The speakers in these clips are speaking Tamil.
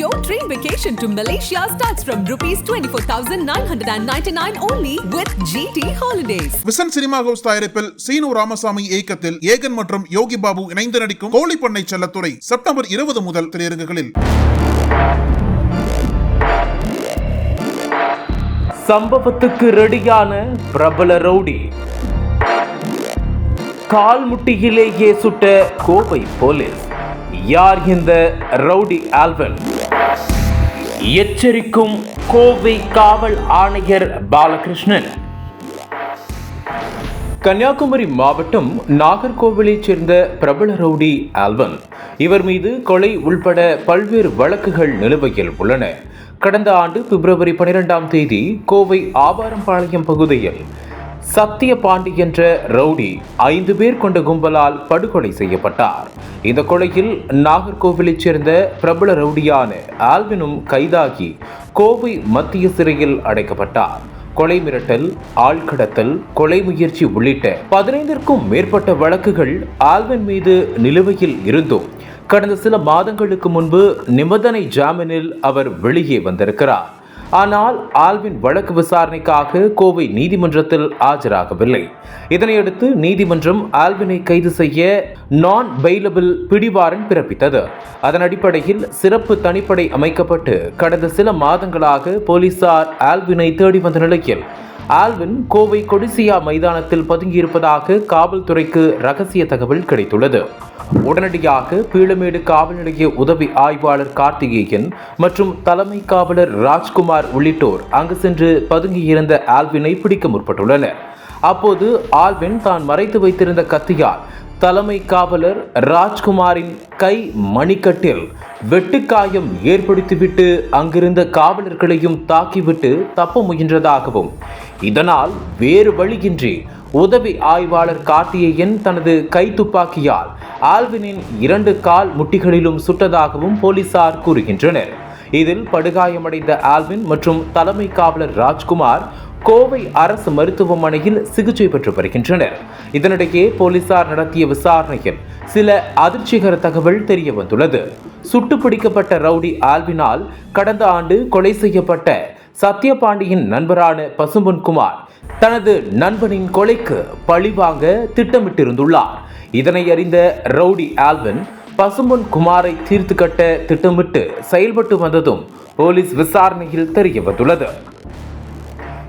Your dream vacation to Malaysia starts from rupees 24,999 only with GT Holidays. Vision cinema house தயாரிப்பில் சீனு ராமசாமி இயக்கத்தில் ஏகன் மற்றும் யோகி பாபு இணைந்து நடிக்கும் கோழிப்பண்ணை செல்லத்துறை செப்டம்பர் இருபது முதல் திரையரங்குகளில். சம்பவத்துக்கு ரெடியான பிரபல ரவுடி. கால் முட்டியிலேயே சுட்ட கோவை போலீஸ். யார் இந்த ரவுடி ஆல்வன்? எச்சரிக்கும் கோவை காவல் ஆணையர் பாலகிருஷ்ணன். கன்னியாகுமரி மாவட்டம் நாகர்கோவிலைச் சேர்ந்த பிரபல ரவுடி ஆல்வன் இவர் மீது கொலை உள்பட பல்வேறு வழக்குகள் நிலுவையில் உள்ளன. கடந்த ஆண்டு பிப்ரவரி பனிரெண்டாம் தேதி கோவை ஆவாரம்பாளையம் பகுதியில் சத்தியபாண்டி என்ற ரவுடி ஐந்து பேர் கொண்ட கும்பலால் படுகொலை செய்யப்பட்டார். இந்த கொலையில் நாகர்கோவிலைச் சேர்ந்த பிரபல ரவுடியான ஆல்வினும் கைதாகி கோவை மத்திய சிறையில் அடைக்கப்பட்டார். கொலை மிரட்டல் ஆள்கடத்தல் கொலை முயற்சி உள்ளிட்ட பதினைந்திற்கும் மேற்பட்ட வழக்குகள் ஆல்வின் மீது நிலுவையில் இருந்தும் கடந்த சில மாதங்களுக்கு முன்பு நிபந்தனை ஜாமீனில் அவர் வெளியே வந்திருக்கிறார். ஆனால் ஆல்வின் வழக்கு விசாரணைக்காக கோவை நீதிமன்றத்தில் ஆஜராகவில்லை. இதனையடுத்து நீதிமன்றம் ஆல்வினை கைது செய்ய நான் பெயிலபிள் பிடிவாரன் பிறப்பித்தது. அதன் அடிப்படையில் சிறப்பு தனிப்படை அமைக்கப்பட்டு கடந்த சில மாதங்களாக போலீசார் ஆல்வினை தேடி வந்த நிலையில் ஆல்வின் கோவை கொடிசியா மைதானத்தில் பதுங்கியிருப்பதாக காவல்துறைக்கு ரகசிய தகவல் கிடைத்துள்ளது. உடனடியாக பீளமேடு காவல் நிலைய உதவி ஆய்வாளர் கார்த்திகேயன் மற்றும் தலைமை காவலர் ராஜ்குமார் உள்ளிட்டோர் அங்கு சென்று பதுங்கியிருந்த ஆல்வினை பிடிக்க முற்பட்டுள்ளனர். அப்போது ஆல்வின் தான் மறைத்து வைத்திருந்த கத்தியால் தலைமை காவலர் ராஜ்குமாரின் கை மணிக்கட்டில் வெட்டுக்காயம் ஏற்படுத்திவிட்டு அங்கிருந்த காவலர்களையும் தாக்கிவிட்டு தப்ப முயன்றதாகவும் இதனால் வேறு வழியின்றி உதவி ஆய்வாளர் கார்த்தியேயன் தனது கை துப்பாக்கியால் ஆல்வினின் இரண்டு கால் முட்டிகளிலும் சுட்டதாகவும் போலீசார் கூறுகின்றனர். இதில் படுகாயமடைந்த ஆல்வின் மற்றும் தலைமை காவலர் ராஜ்குமார் கோவை அரசு மருத்துவமனையில் சிகிச்சை பெற்று வருகின்றனர். இதனிடையே போலீசார் நடத்திய விசாரணையில் சில அதிர்ச்சிகர தகவல் தெரிய வந்துள்ளது சுட்டு பிடிக்கப்பட்ட ரவுடி ஆல்வினால் கடந்த ஆண்டு கொலை செய்யப்பட்ட சத்யபாண்டியின் நண்பரான பசும்பொன் குமார் தனது நண்பனின் கொலைக்கு பழிவாங்க திட்டமிட்டிருந்துள்ளார். இதனை அறிந்த ரவுடி ஆல்வின் பசும்பொன் குமாரை தீர்த்து கட்ட திட்டமிட்டு செயல்பட்டு வந்ததும் போலீஸ் விசாரணையில் தெரிய வந்துள்ளது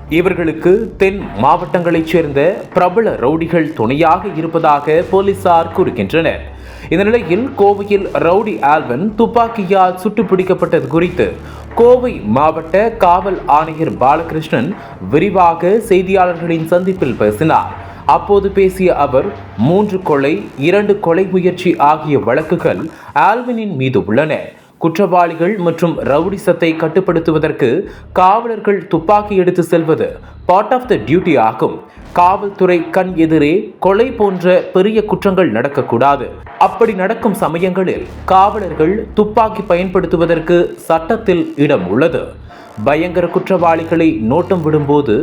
இவர்களுக்கு தென் மாவட்டங்களைச் சேர்ந்த பிரபல ரவுடிகள் துணையாக இருப்பதாக போலீசார் கூறுகின்றனர். இந்த நிலையில் கோவையில் ரவுடி ஆல்வன் துப்பாக்கியால் சுட்டு பிடிக்கப்பட்டது குறித்து கோவை மாவட்ட காவல் ஆணையர் பாலகிருஷ்ணன் விரிவாக செய்தியாளர்களின் சந்திப்பில் பேசினார். அப்போது பேசிய அவர் மூன்று கொலை இரண்டு கொலை முயற்சி ஆகிய வழக்குகள் ஆல்வினின் மீது உள்ளன. குற்றவாளிகள் மற்றும் ரவுடிசத்தை கட்டுப்படுத்துவதற்கு காவலர்கள் துப்பாக்கி எடுத்து செல்வது பார்ட் ஆஃப் த டியூட்டி ஆகும். காவல்துறை கண் எதிரே கொலை போன்ற பெரிய குற்றங்கள் நடக்கக்கூடாது. அப்படி நடக்கும் சமயங்களில் காவலர்கள் துப்பாக்கி பயன்படுத்துவதற்கு சட்டத்தில் இடம் உள்ளது. பயங்கர குற்றவாளிகளை நோட்டம் விடும்போது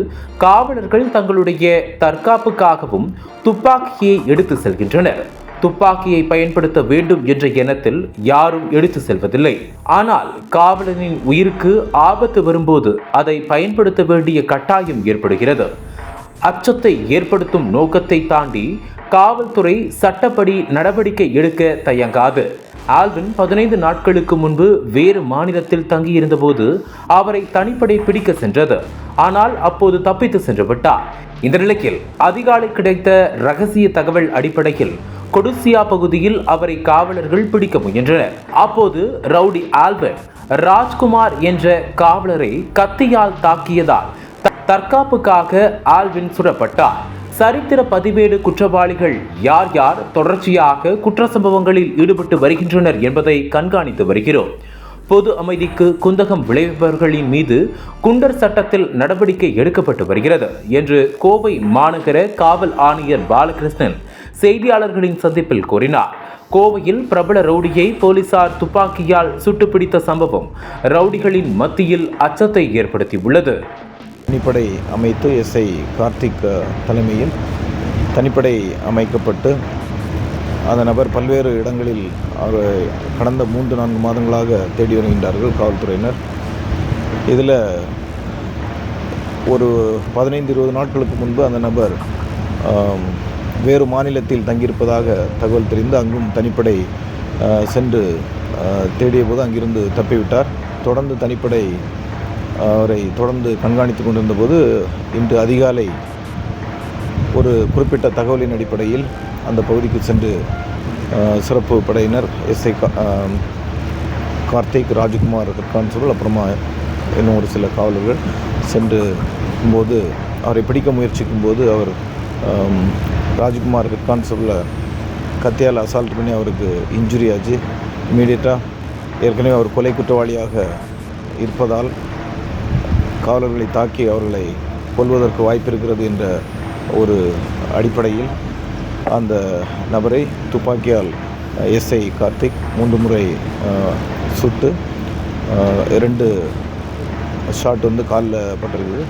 காவலர்கள் தங்களுடைய தற்காப்புக்காகவும் துப்பாக்கியை எடுத்து செல்கின்றனர். துப்பாக்கியை பயன்படுத்த வேண்டும் என்ற எண்ணத்தில் யாரும் எடுத்து செல்வதில்லை. ஆனால் காவலனின் உயிருக்கு ஆபத்து வரும்போது அதை பயன்படுத்த வேண்டிய கட்டாயம் ஏற்படுகிறது. அச்சத்தை ஏற்படுத்தும் நோக்கத்தை தாண்டி காவல்துறை சட்டப்படி நடவடிக்கை எடுக்க தயங்காது. ஆல்வின் பதினைந்து நாட்களுக்கு முன்பு வேறு மாநிலத்தில் தங்கியிருந்தபோது அவரை தனிப்படை பிடிக்க சென்றது. ஆனால் அப்போது தப்பித்து சென்று விட்டார். இந்த நிலையில் அதிகாலை கிடைத்த ரகசிய தகவல் அடிப்படையில் கொடுசியா பகுதியில் அவரை காவலர்கள் பிடிக்க முயன்றனர். அப்போது ரவுடி ஆல்பர்ட் ராஜ்குமார் என்ற காவலரை கத்தியால் தாக்கியதால் தற்காப்புக்காக ஆல்வின் சுடப்பட்டார். சரித்திர பதிவேடு குற்றவாளிகள் யார் யார் தொடர்ச்சியாக குற்ற சம்பவங்களில் ஈடுபட்டு வருகின்றனர் என்பதை கண்காணித்து வருகிறோம். பொது அமைதிக்கு குந்தகம் விளைவிப்பவர்களின் மீது குண்டர் சட்டத்தில் நடவடிக்கை எடுக்கப்பட்டு வருகிறது என்று கோவை மாநகர காவல் ஆணையர் பாலகிருஷ்ணன் செய்தியாளர்களின் சந்திப்பில் கூறினார். கோவையில் பிரபல ரவுடியை போலீசார் துப்பாக்கியால் சுட்டுப்பிடித்த சம்பவம் ரவுடிகளின் மத்தியில் அச்சத்தை ஏற்படுத்தியுள்ளது. தனிப்படை அமைத்து எஸ்ஐ கார்த்திக் தலைமையில் தனிப்படை அமைக்கப்பட்டு அந்த நபர் பல்வேறு இடங்களில் அவர் கடந்த மூன்று நான்கு மாதங்களாக தேடி வருகின்றார்கள் காவல்துறையினர். இதில் ஒரு பதினைந்து இருபது நாட்களுக்கு முன்பு அந்த நபர் வேறு மாநிலத்தில் தங்கியிருப்பதாக தகவல் தெரிந்து அங்கும் தனிப்படை சென்று தேடிய போது அங்கிருந்து தப்பிவிட்டார். தொடர்ந்து தனிப்படை அவரை தொடர்ந்து கண்காணித்து கொண்டிருந்த போது இன்று அதிகாலை ஒரு குறிப்பிட்ட தகவலின் அடிப்படையில் அந்த பகுதிக்கு சென்று சிறப்பு படையினர் எஸ்ஐ கார்த்திக் ராஜ்குமார் கான்ஸ்டபிள் அப்புறமா இன்னும் ஒரு சில காவலர்கள் சென்று போது அவரை பிடிக்க முயற்சிக்கும் போது அவர் ராஜ்குமார் ஹெட் கான்ஸ்டபிளை கத்தியால் அசால்ட் பண்ணி அவருக்கு இன்ஜுரி ஆச்சு. இமீடியட்டாக ஏற்கனவே அவர் கொலை குற்றவாளியாக இருப்பதால் காவலர்களை தாக்கி அவர்களை கொல்வதற்கு வாய்ப்பு இருக்கிறது என்ற ஒரு அடிப்படையில் அந்த நபரை துப்பாக்கியால் எஸ்ஐ கார்த்திக் மூன்று முறை சுட்டு இரண்டு ஷாட் வந்து காலில் பட்டிருக்குது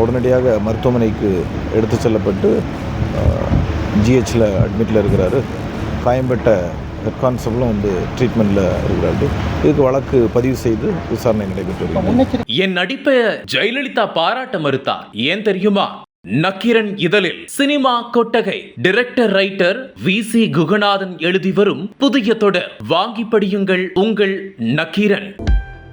உடனடியாக மருத்துவமனைக்கு எடுத்து செல்லப்பட்டு ஜிஹெச்சில் அட்மிட்டில் இருக்கிறாரு. காயம்பட்ட ஹெட் கான்ஸ்டபிளும் வந்து ட்ரீட்மெண்ட்டில் இருக்கிறாரு. இதுக்கு வழக்கு பதிவு செய்து விசாரணை நடைபெற்று. என் நடிப்பை ஜெயலலிதா பாராட்ட மறுத்தார் ஏன் தெரியுமா? நக்கீரன் இதழில் சினிமா கொட்டகை. Director writer V C Guhanathan எழுதி வரும் புதிய தொடர். வாங்கி படியுங்கள் உங்கள் நக்கீரன்.